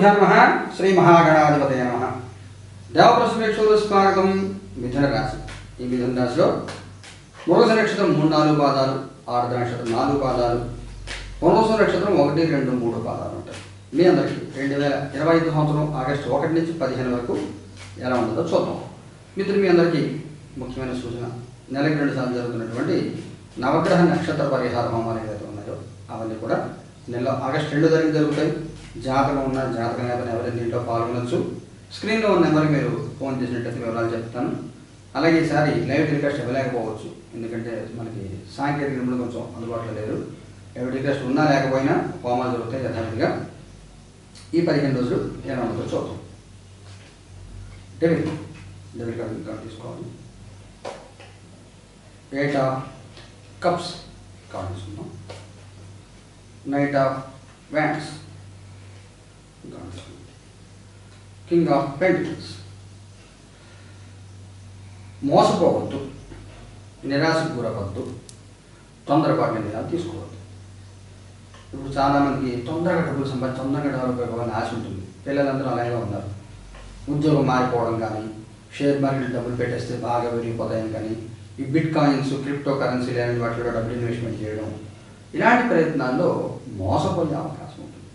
శ్రీగురుభ్యో నమ శ్రీ మహాగణాధిపతయ నమ. దేవప్రశ్న ప్రేక్షకులు స్వాగతం మిథున రాశి. ఈ మిథున రాశిలో మృగశ నక్షత్రం మూడు నాలుగు పాదాలు ఆరుద్ర నక్షత్రం నాలుగు పాదాలు పునరుస నక్షత్రం ఒకటి రెండు మూడు పాదాలు ఉంటాయి. మీ అందరికీ రెండు వేల ఇరవై ఐదు సంవత్సరం ఆగస్టు ఒకటి నుంచి పదిహేను వరకు ఎలా ఉంటుందో చూద్దాం. మిత్రులు మీ అందరికీ ముఖ్యమైన సూచన. నెలకి రెండు సార్లు జరుగుతున్నటువంటి నవగ్రహ నక్షత్ర పరిహార హోమాలు ఏదైతే ఉన్నాయో అవన్నీ కూడా నెల ఆగస్ట్ రెండో తారీఖు జరుగుతాయి. జాతకం ఉన్న జాతక లేకపోతే ఎవరైనా దీంట్లో పాల్గొనవచ్చు స్క్రీన్లో ఉన్న నెంబర్కి మీరు ఫోన్ చేసినట్టయితే వివరాలు చెప్తాను. అలాగే ఈసారి లైవ్ టెలికాస్ట్ ఇవ్వలేకపోవచ్చు. ఎందుకంటే మనకి సాంకేతిక నిపుణులు కొంచెం అందుబాటులో లేదు లైవ్ టెలికాస్ట్ ఉన్నా లేకపోయినా హోమాలు జరుగుతాయి యథావిధిగా. ఈ పదిహేను రోజులు ఎలా ఉందో చూద్దాం. డెబిట్. డెబిట్ కార్డు కార్డు తీసుకోవాలి. ఎయిట్ ఆఫ్ కప్స్ కార్డు తీసుకుందాం. Knight of wands king of pentacles మోసపోవద్దు. నిరాశకు గురవద్దు తొందరపాటు నిర్ణయాలు తీసుకోవద్దు. ఇప్పుడు చాలామందికి తొందరగా డబ్బులు సంపాదించి తొందరగా డెవలప్ అయిపోవాలని ఆశ ఉంటుంది. పిల్లలందరూ అలాగే ఉన్నారు. ఉద్యోగం మారిపోవడం కానీ షేర్ మార్కెట్ డబ్బులు పెట్టేస్తే బాగా పెరిగిపోతాయని కానీ ఈ బిట్ కాయిన్స్ క్రిప్టో కరెన్సీ లేని వాటిలో డబ్బులు ఇన్వెస్ట్మెంట్ చేయడం ఇలాంటి ప్రయత్నాల్లో మోసపోయే అవకాశం ఉంటుంది.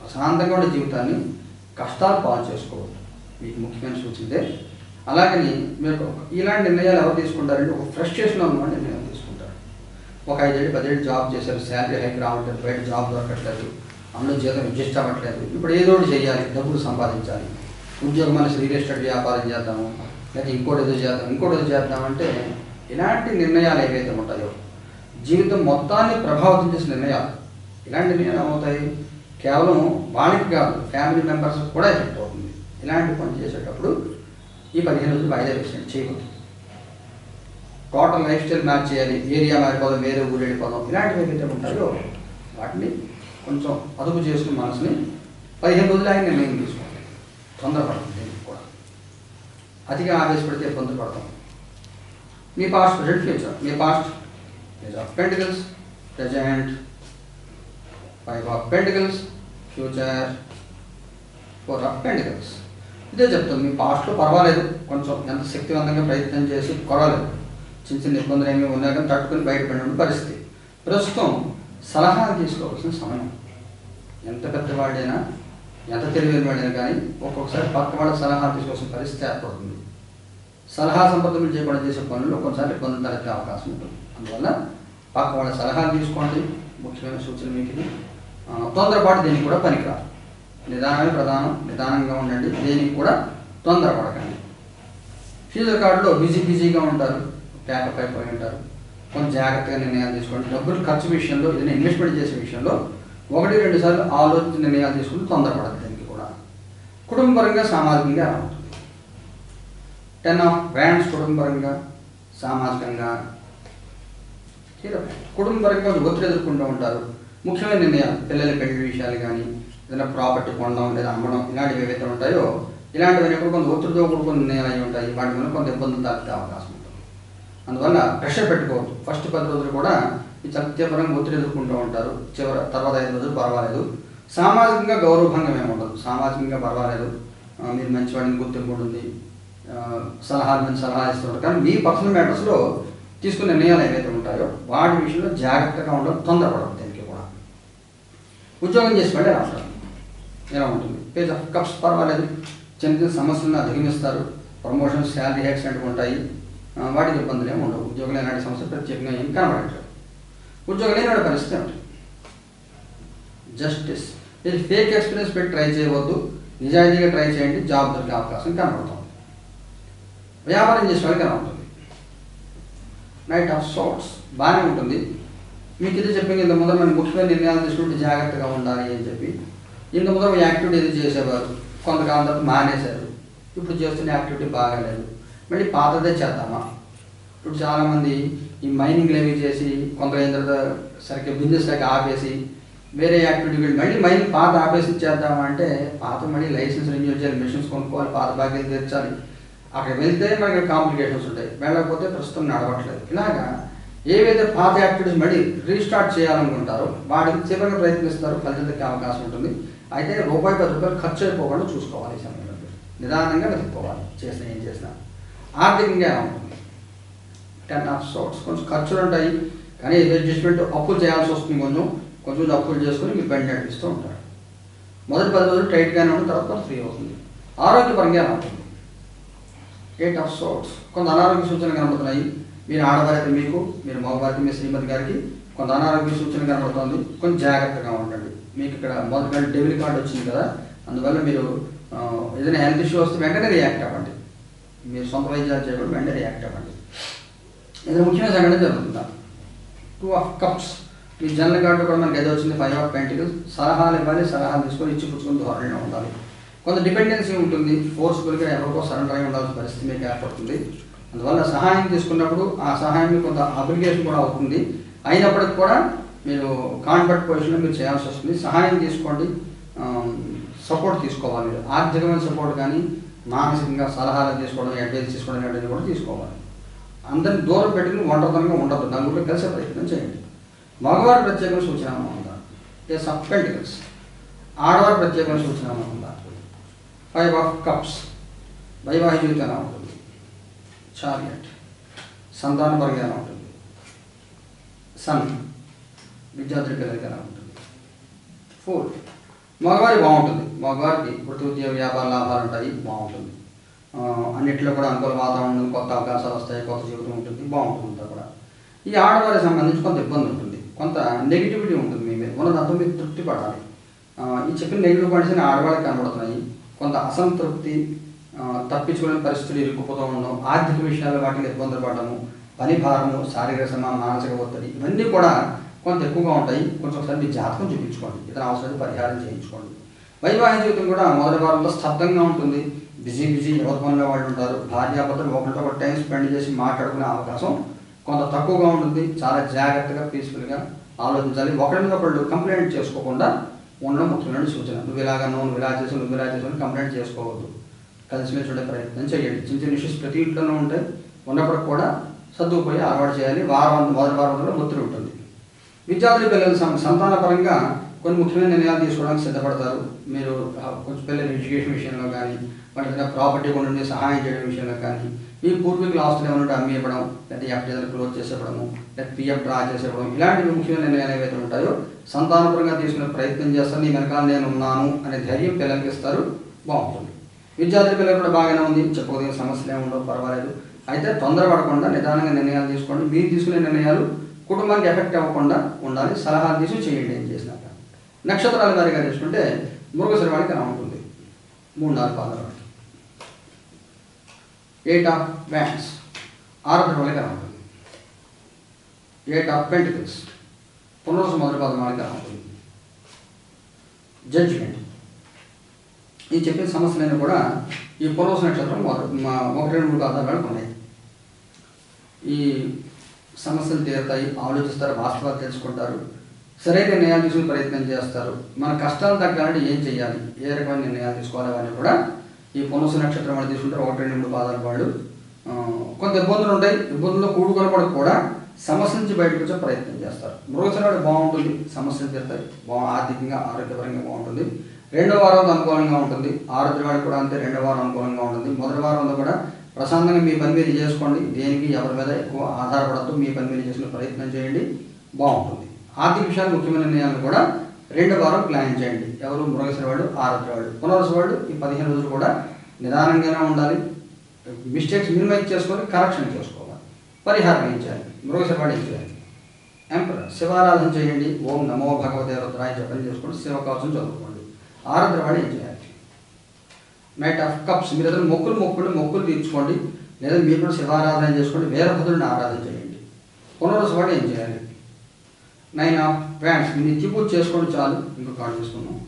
ప్రశాంతంగా ఉండే జీవితాన్ని కష్టాలు పాలు చేసుకోవద్దు. మీకు ముఖ్యమైన సూచిందే అలాగని మీరు ఇలాంటి నిర్ణయాలు ఎవరు తీసుకుంటారంటే ఒక ఫ్రస్ట్రేషన్లో ఉన్న నిర్ణయం తీసుకుంటారు. ఒక ఐదేళ్ళు పదేళ్ళు జాబ్ చేశారు శాలరీ హైక్ రావట్లేదు బయట జాబ్ దొరకట్లేదు అందులో జీతం అడ్జస్ట్ అవ్వట్లేదు. ఇప్పుడు ఏదో ఒకటి చేయాలి డబ్బులు సంపాదించాలి. ఉద్యోగం అనేసి రియల్ ఎస్టేట్ వ్యాపారం చేద్దాము లేదా ఇంకోటి ఏదో చేద్దాం ఇంకోటి ఏదో చేద్దామంటే ఇలాంటి నిర్ణయాలు ఏవైతే ఉంటాయో జీవితం మొత్తాన్ని ప్రభావితం చేసే నిర్ణయాలు. ఇలాంటి నిర్ణయాలు ఏమవుతాయి? కేవలం వాళ్ళకి కాదు ఫ్యామిలీ మెంబర్స్ కూడా ఎఫెక్ట్ అవుతుంది. ఇలాంటి పని చేసేటప్పుడు ఈ పదిహేను రోజులు వాయిదా వేసినట్టు చేయకూడదు. టోటల్ లైఫ్ స్టైల్ మ్యాచ్ చేయాలి ఏరియా మారిపోదాం వేరే ఊరు వెళ్ళిపోదాం ఇలాంటివి ఏవైతే ఉంటాయో వాటిని కొంచెం అదుపు చేసుకుని మనసుని పదిహేను రోజులు ఆయన నిర్ణయం తీసుకోండి తొందరపడుతుంది దీనికి కూడా. అతిగా ఆవేశపడితే ఇబ్బంది పడతాం మీ past present future me past page of pentacles present five of pentacles future four of pentacles ఇదే చెప్తాం. మీ పాస్ట్లో పర్వాలేదు. కొంచెం ఎంత శక్తివంతంగా ప్రయత్నం చేసి కొరలేదు చిన్న చిన్న ఇబ్బందులు ఏమి ఉన్నా కానీ తట్టుకుని బయటపడిన పరిస్థితి. ప్రస్తుతం సలహా తీసుకోవాల్సిన సమయం. ఎంత పెద్దవాడైనా ఎంత తెలివైన వాడైనా కానీ ఒక్కొక్కసారి పక్క వాళ్ళ సలహా తీసుకోవాల్సిన పరిస్థితి ఏర్పడుతుంది. సలహా సంపదలు చేయకుండా చేసే పనుల్లో కొన్నిసార్లు ఇబ్బందులు తలెత్తే అవకాశం ఉంటుంది. అందువల్ల పక్క వాళ్ళ సలహాలు తీసుకోండి ముఖ్యమైన సూచన మీకు తొందరపాటు దేనికి కూడా పనికిరాదు. నిదానమే ప్రధానం నిదానంగా ఉండండి దేనికి కూడా తొందరపడకండి. ఫ్యూచర్ కార్డులో బిజీ బిజీగా ఉంటారు ప్యాకప్ అయిపోయి ఉంటారు. కొంచెం జాగ్రత్తగా నిర్ణయాలు తీసుకోండి. డబ్బులు ఖర్చు విషయంలో ఏదైనా ఇన్వెస్ట్మెంట్ చేసే విషయంలో ఒకటి రెండు సార్లు ఆలోచించి నిర్ణయాలు తీసుకుంటే తొందరపడదు దీనికి కూడా. కుటుంబపరంగా సామాజికంగా ఎలా ఉంటుంది టెన్ ఆఫ్ బ్రాండ్స్ కుటుంబపరంగా సామాజికంగా హీరో కుటుంబపరంగా కొంచెం ఒత్తిడి ఎదుర్కొంటూ ఉంటారు. ముఖ్యమైన నిర్ణయాలు పిల్లల పెళ్ళి విషయాలు కానీ ఏదైనా ప్రాపర్టీ కొనడం లేదా అమ్మడం ఇలాంటివి ఏవైతే ఉంటాయో ఇలాంటివన్నీ కూడా కొంత ఒత్తిడితో కూడుకున్న నిర్ణయాలు అయి ఉంటాయి. వాటి వల్ల కొంత ఇబ్బందులు తలెత్తే అవకాశం ఉంటుంది. అందువల్ల ప్రెషర్ పెట్టుకోవద్దు. ఫస్ట్ పది రోజులు కూడా ఈ సత్యపరంగా ఒత్తిడి ఎదుర్కొంటూ ఉంటారు. చివరి తర్వాత ఐదు రోజులు పర్వాలేదు. సామాజికంగా గౌరవభంగం ఏమి ఉండదు. సామాజికంగా పర్వాలేదు. మీరు మంచివాడిని గుర్తింపు ఉంటుంది. సలహాలు మంచి సలహా ఇస్తుంటారు కానీ మీ పర్సనల్ మ్యాటర్స్లో తీసుకునే నిర్ణయాలు ఏవైతే ఉంటాయో వాటి విషయంలో జాగ్రత్తగా ఉండడం తొందరపడదు దీనికి కూడా. ఉద్యోగం చేసి వెళ్ళే రాష్ట్రం ఎలా ఉంటుంది? పేజ్ ఆఫ్ కప్స్ పర్వాలేదు. చిన్న చిన్న సమస్యలను అధిగమిస్తారు. ప్రమోషన్ శాలరీ హైక్స్ ఉంటాయి. వాటికి ఇబ్బందులు ఏమి ఉండవు. ఉద్యోగం ఎలాంటి సమస్య ప్రత్యేకంగా ఏం కనబడట్లేదు. ఉద్యోగం లేని వాడి పరిస్థితి ఉంటుంది జస్టిస్ ఇది ఫేక్ ఎక్స్పీరియన్స్ పెట్టి ట్రై చేయవద్దు. నిజాయితీగా ట్రై చేయండి. జాబ్ దొరికే అవకాశం కనబడుతుంది. వ్యాపారం చేసే వాళ్ళకి ఎలా ఉంటుంది? నైట్ ఆఫ్ సోట్స్ బాగానే ఉంటుంది. మీకు ఇది చెప్పింది ఇంత ముందర మనం ముఖ్యమైన నిర్ణయాలు తీసుకుంటే జాగ్రత్తగా ఉండాలి అని చెప్పి. ఇంత ముందర ఒక యాక్టివిటీ ఏదో చేసేవారు? కొంతకాలం తర్వాత మానేశారు. ఇప్పుడు చేస్తున్న యాక్టివిటీ బాగాలేదు. మళ్ళీ పాతదే చేద్దామా? ఇప్పుడు చాలామంది ఈ మైనింగ్లు అవి చేసి కొంత అయిన తర్వాత సరిగ్గా బిజినెస్ లేక ఆపేసి వేరే యాక్టివిటీ మళ్ళీ మైనింగ్ పాత ఆపేసి చేద్దామంటే పాత మళ్ళీ లైసెన్స్ రెన్యూల్ చేయాలి మిషన్స్ కొనుక్కోవాలి పాత బాధ్యతలు తీర్చాలి అక్కడ వెళ్తే మనకి కాంప్లికేషన్స్ ఉంటాయి. వెళ్ళకపోతే ప్రస్తుతం నడవట్లేదు. ఇలాగా ఏవైతే పాత యాక్టివిటీస్ మళ్ళీ రీస్టార్ట్ చేయాలనుకుంటారో వాటికి చివరిగా ప్రయత్నిస్తారు ఫలితానికి అవకాశం ఉంటుంది. అయితే రూపాయి పది రూపాయలు ఖర్చు అయిపోకుండా చూసుకోవాలి ఈ సమయంలో. నిదానంగా వెతుక్కోవాలి. చేసిన ఏం చేసినా. ఆర్థికంగా ఉంటుంది. టెన్ ఆఫ్ సోర్ట్స్ కొంచెం ఖర్చులు ఉంటాయి. కానీ ఇది అడ్జస్ట్మెంట్ అప్పులు చేయాల్సి వస్తుంది కొంచెం. కొంచెం అప్పులు చేసుకొని మీ బండి నడిపిస్తూ ఉంటారు. మొదటి పది రోజులు టైట్గానే ఉన్న తర్వాత ఫ్రీ అవుతుంది. ఆరోగ్యపరంగా ఉంటుంది ఎయిట్ ఆఫ్ సోట్స్ కొంత అనారోగ్య సూచనలు కనబడుతున్నాయి. మీరు ఆడవారికి మీకు మీరు మగవారికి మీ శ్రీమతి గారికి కొంత అనారోగ్య సూచన కనబడుతుంది. కొంచెం జాగ్రత్తగా ఉండండి. మీకు ఇక్కడ మొదటి డెబిట్ కార్డు వచ్చింది కదా. అందువల్ల మీరు ఏదైనా హెల్త్ ఇష్యూ వస్తే వెంటనే రియాక్ట్ అవ్వండి. మీరు సొంత వైద్యాలు చేయకుండా వెంటనే రియాక్ట్ అవ్వండి. ఇది ముఖ్యమైన సంఘటన జరుగుతుందా? టూ ఆఫ్ కప్స్ మీ జనరల్ కార్డు కూడా మనకి ఏదో వచ్చింది. ఫైవ్ ఆఫ్ పెంటికల్స్ సలహాలు ఇవ్వాలి సలహాలు తీసుకొని ఇచ్చి పుచ్చుకొని ధోరణిలో ఉండాలి. కొంత డిపెండెన్సీ ఉంటుంది. ఫోర్స్ఫుల్గా ఎవరికో సరెండర్ అయి ఉండాల్సిన పరిస్థితి మీకు ఏర్పడుతుంది. అందువల్ల సహాయం తీసుకున్నప్పుడు ఆ సహాయం కొంత అప్లికేషన్ కూడా అవుతుంది. అయినప్పటికి కూడా మీరు కాన్వర్ట్ పొజిషన్లో మీరు చేయాల్సి వస్తుంది. సహాయం తీసుకోండి. సపోర్ట్ తీసుకోవాలి. మీరు ఆర్థికమైన సపోర్ట్ కానీ మానసికంగా సలహాలు తీసుకోవడం అడ్వైస్ తీసుకోవడం ఇలాంటివి కూడా తీసుకోవాలి. అందరిని దూరం పెట్టుకుని ఒంటరితనంగా ఉండదు నలుగురు కలిసే ప్రయత్నం చేయండి. మగవారి ప్రత్యేకమైన సూచన ఉందా? ఏ సబ్ పెంటికల్స్ ఆడవారి ప్రత్యేకమైన సూచన ఉందా? ఫైవ్ ఆఫ్ కప్స్ వైవాహిక జీవితం ఎలా ఉంటుంది. చారియట్ సంతానపరంగా ఎలా ఉంటుంది. సన్ విద్యార్థుల పిల్లలకి ఎలా ఉంటుంది. ఫోర్ మగవారి బాగుంటుంది. మగవారికి వృత్తి ఉద్యోగ వ్యాపార లాభాలు ఉంటాయి. బాగుంటుంది. అన్నింటిలో కూడా అనుకూల వాతావరణం కొత్త అవకాశాలు వస్తాయి కొత్త జీవితం ఉంటుంది బాగుంటుంది అంతా కూడా. ఈ ఆడవారికి సంబంధించి కొంత ఇబ్బంది ఉంటుంది. కొంత నెగిటివిటీ ఉంటుంది మీ మీద. ఉన్నదంతా మీరు తృప్తి పడాలి. ఈ చెప్పిన నెగిటివ్ పాయింట్స్ ఆడవాళ్ళకి కనబడుతున్నాయి. కొంత అసంతృప్తి తప్పించుకోలేని తప్పించుకునే పరిస్థితులు ఇరుక్కుపోతూ ఉండడం ఆర్థిక విషయాలు వాటికి ఇబ్బందులు పడము పని భారము శారీరక శ్రమ మానసిక ఒత్తిడి ఇవన్నీ కూడా కొంత ఎక్కువగా ఉంటాయి. కొంచెం ఒకసారి మీ జాతకం చూపించుకోండి. ఇతర అవసరం పరిహారం చేయించుకోండి. వైవాహిక జీవితం కూడా మొదటి వారంలో స్తబ్దంగా ఉంటుంది. బిజీ బిజీ ఎవరి పనిలో వాళ్ళు ఉంటారు. భార్యాభర్తలు ఒకరితో ఒక టైం స్పెండ్ చేసి మాట్లాడుకునే అవకాశం కొంత తక్కువగా ఉంటుంది. చాలా జాగ్రత్తగా పీస్ఫుల్గా ఆలోచించాలి. ఒకరి మీద ఒకళ్ళు కంప్లైంట్ చేసుకోకుండా ఉండడం ముఖ్యమైన సూచన. నువ్వు ఇలాగన్నావు నువ్వు ఇలా చేసావు నువ్వు ఇలా చేసావు కంప్లైంట్ చేసుకోవద్దు. కలిసిమెలిసి ఉండే ప్రయత్నం చేయండి చిన్న చిన్న ఇష్యూస్ ప్రతి ఇంట్లోనే ఉంటాయి ఉన్నప్పటికి కూడా సర్దుకుపోయి అలవాటు చేయాలి. వారం మొదటి వారం కూడా ఒత్తిడి ఉంటుంది. విద్యార్థుల పిల్లల సంతాన పరంగా కొన్ని ముఖ్యమైన నిర్ణయాలు తీసుకోవడానికి సిద్ధపడతారు. మీరు కొంచెం పిల్లల ఎడ్యుకేషన్ విషయంలో కానీ వాటి ఏదైనా ప్రాపర్టీ కొన్ని సహాయం చేయడం విషయంలో కానీ మీ పూర్వీకుల ఆస్తులు ఏమన్నా అమ్మి ఇవ్వడం లేదా ఎఫ్ క్లోజ్ చేసేవడము లేదా పిఎఫ్ డ్రా చేసేవడం ఇలాంటివి ముఖ్యమైన నిర్ణయాలు ఏవైతే ఉంటాయో సంతానపరంగా తీసుకునే ప్రయత్నం చేస్తాను నీ వెనకాల నేను ఉన్నాను అనే ధైర్యం పిల్లలకి ఇస్తారు. బాగుంటుంది. విద్యార్థుల పిల్లలు కూడా బాగానే ఉంది. చెప్పుకోదగిన సమస్యలు ఏమి ఉండవు పర్వాలేదు. అయితే తొందరపడకుండా నిదానంగా నిర్ణయాలు తీసుకోండి. మీరు తీసుకునే నిర్ణయాలు కుటుంబానికి ఎఫెక్ట్ అవ్వకుండా ఉండాలి. సలహా తీసి చేయండి. ఏం చేసినాక నక్షత్రాల వారిగా తీసుకుంటే మృగశిర వాడికి ఎలా ఉంటుంది. మూడు నాలుగు పాదాల వాడికి ఎయిట్ ఆఫ్ బ్యాండ్స్ ఆరు వాళ్ళకి ఉంటుంది. ఎయిట్ ఆఫ్ పెంటికల్స్ పునరుసు మొదటి పాదం వాళ్ళకి ఎలా ఉంటుంది. జడ్జిమెంట్ ఈ చెప్పిన సమస్యలైనా కూడా ఈ పునరుసు నక్షత్రం ఒకటి రెండు మూడు పాదాల వాళ్ళకి ఉన్నాయి. ఈ సమస్యలు తీరుతాయి ఆలోచిస్తారు వాస్తవాలు తెలుసుకుంటారు. సరైన నిర్ణయాలు తీసుకునే ప్రయత్నం చేస్తారు. మన కష్టాలు తగ్గాలంటే ఏం చేయాలి ఏ రకమైన నిర్ణయాలు తీసుకోవాలి అవన్నీ కూడా ఈ పునసు నక్షత్రం వాళ్ళు తీసుకుంటారు. ఒకటి రెండు మూడు పాదాల వాళ్ళు. కొంత ఇబ్బందులు ఉంటాయి. ఇబ్బందుల్లో కూడుకొనపడక కూడా సమస్య నుంచి బయటకు వచ్చే ప్రయత్నం చేస్తారు. మృగశనాడు బాగుంటుంది. సమస్యలు తీరుతాయి. బా ఆర్థికంగా ఆరోగ్యపరంగా బాగుంటుంది. రెండో వారం అనుకూలంగా ఉంటుంది. ఆరోగ్యవాడికి కూడా అంతే. రెండో వారం అనుకూలంగా ఉంటుంది. మొదటి వారంలో కూడా ప్రశాంతంగా మీ పని మీరు చేసుకోండి. దేనికి ఎవరి మీద ఎక్కువ ఆధారపడద్దు. మీ పని మీరు చేసుకునే ప్రయత్నం చేయండి. బాగుంటుంది. ఆర్థిక విషయాలు ముఖ్యమైన నిర్ణయాలు కూడా రెండో వారం ప్లాన్ చేయండి. ఎవరు మృగశిర వాడు ఆరోగ్య వాడు పునరుసు వాడు ఈ పదిహేను రోజులు కూడా నిదానంగానే ఉండాలి. మిస్టేక్స్ మినిమైజ్ చేసుకొని కరెక్షన్ చేసుకోవాలి. పరిహారం ఏం చేయాలి? మృగశిర వాడు ఏం చేయాలి? ఎంపరర్ శివారాధన చేయండి. ఓం నమో భగవతే రుద్రాయ జపం చేసుకోండి శివ కవచం చదువుకోండి. ఆరుద్ర వాడు ఏం చేయాలి? నైట్ ఆఫ్ కప్స్ మీరు ఏదైనా మొక్కులు మొక్కులు మొక్కులు తీర్చుకోండి. లేదా మీరు కూడా శివారాధన చేసుకోండి వీరభద్రుడిని ఆరాధన చేయండి. పునరుసవాడు ఏం చేయాలి? నైన్ ఆఫ్ ప్యాంట్స్ మీ నిత్య పూజ చేసుకోండి చాలు. ఇంకో కార్డు తీసుకున్నాం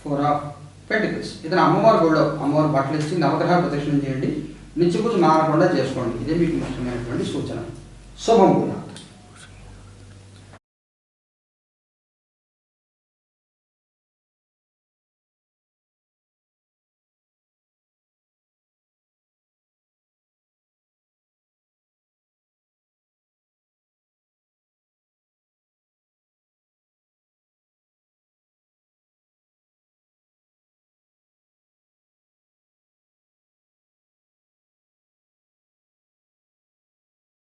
ఫోర్ ఆఫ్ పెంటికల్స్ ఇతను అమ్మవారి గుడిలో అమ్మవారి బట్టలు ఇచ్చి నవగ్రహ ప్రదక్షిణం చేయండి. నిత్య పూజ మారకుండా చేసుకోండి. ఇదే మీకు ముఖ్యమైనటువంటి సూచన. శుభం కూడా.